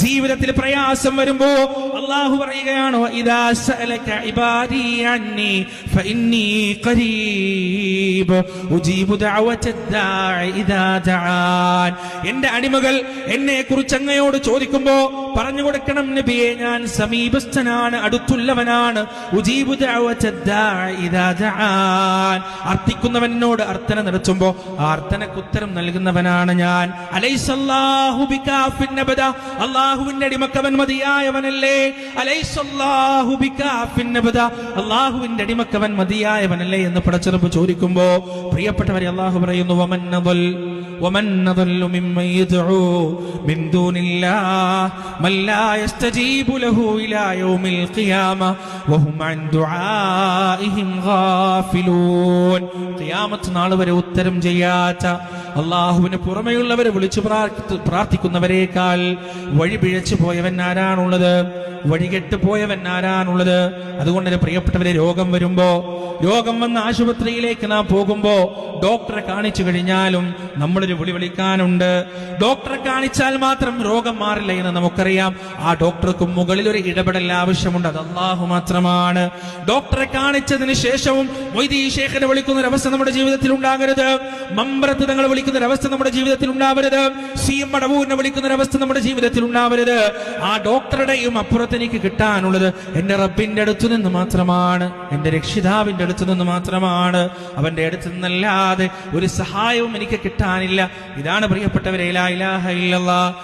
ജീവിതത്തിൽ പ്രയാസം വരുമ്പോ അള്ളാഹു പറയുകയാണ് "വഇദാ സഅലക ഇബാദി അന്നി ഫഇന്നി ഖരീബ് ഉജീബു ദഅവത്തദ് ദാഇ ഇദാ ദഅാൻ. എന്റെ അടിമകൾ എന്നെ കുറിച്ച് അങ്ങയോട് ചോദിക്കുമ്പോ പറഞ്ഞു കൊടുക്കണം നബിയെ ഞാൻ സമീപസ്ഥനാണ് അടുത്തുള്ളവനാണ് അർത്ഥിക്കുന്നവനോട് അർത്ഥന നടത്തുമ്പോ ആ അർത്ഥനക്ക് ഉത്തരം നൽകുന്നവനാണ് ഞാൻ. അലൈസല്ലാഹു അള്ളാഹുവിന്റെ അടിമക്കവൻ മതിയായവനല്ലേ അലൈസല്ലാഹു ബികാഫിൻ അബദ അള്ളാഹുവിന്റെ അടിമക്കവൻ മതിയായവനല്ലേ എന്ന് പടച്ചെറുപ്പ് ചോദിക്കുമ്പോ പ്രിയപ്പെട്ടവരെ അള്ളാഹു പറയുന്നു വമൻ നദൽ ومن نضل ممن يدعو من دون الله من لا يستجيب له إلى يوم القيامة وهم عن دعائهم غافلون قيامة നാൾ വരെ ഉത്തരം ചെയ്യാത്ത അള്ളാഹുവിന് പുറമെയുള്ളവരെ വിളിച്ചു പ്രാർത്ഥിക്കുന്നവരേക്കാൾ വഴി പിഴച്ചു പോയവൻ ആരാണുള്ളത്? വഴികെട്ട് പോയവൻ ആരാണുള്ളത്? അതുകൊണ്ട് പ്രിയപ്പെട്ടവരെ രോഗം വരുമ്പോ രോഗം വന്ന ആശുപത്രിയിലേക്ക് നാം പോകുമ്പോ ഡോക്ടറെ കാണിച്ചു കഴിഞ്ഞാലും നമ്മളൊരു വിളി വിളിക്കാനുണ്ട് ഡോക്ടറെ കാണിച്ചാൽ മാത്രം രോഗം മാറില്ല എന്ന് നമുക്കറിയാം. ആ ഡോക്ടർക്ക് മുകളിൽ ഒരു ഇടപെടൽ ആവശ്യമുണ്ട്. അത് അള്ളാഹു മാത്രമാണ്. ഡോക്ടറെ കാണിച്ചതിന് ശേഷവും മൊയ്തീ ശേഖരനെ വിളിക്കുന്ന ഒരു അവസ്ഥ നമ്മുടെ ജീവിതത്തിൽ ഉണ്ടാകരുത്. മമ്പ്രത്ത് തങ്ങൾ വിളിക്കുന്ന ഒരു അവസ്ഥ നമ്മുടെ ജീവിതത്തിൽ ഉണ്ടാവരുത്. സി എം വിളിക്കുന്ന ഒരു അവസ്ഥ നമ്മുടെ ജീവിതത്തിൽ ഉണ്ടാവരുത്. ആ ഡോക്ടറുടെയും അപ്പുറത്ത് എനിക്ക് കിട്ടാനുള്ളത് എന്റെ റബ്ബിന്റെ അടുത്തു നിന്ന് മാത്രമാണ് എന്റെ രക്ഷിതാവിന്റെ അടുത്തു നിന്ന് മാത്രമാണ്. അവന്റെ അടുത്ത് നിന്നല്ലാതെ ഒരു സഹായവും എനിക്ക് കിട്ടാനില്ല. ഇതാണ് പ്രിയപ്പെട്ടവരെ ലാ ഇലാഹ ഇല്ലല്ലാഹ്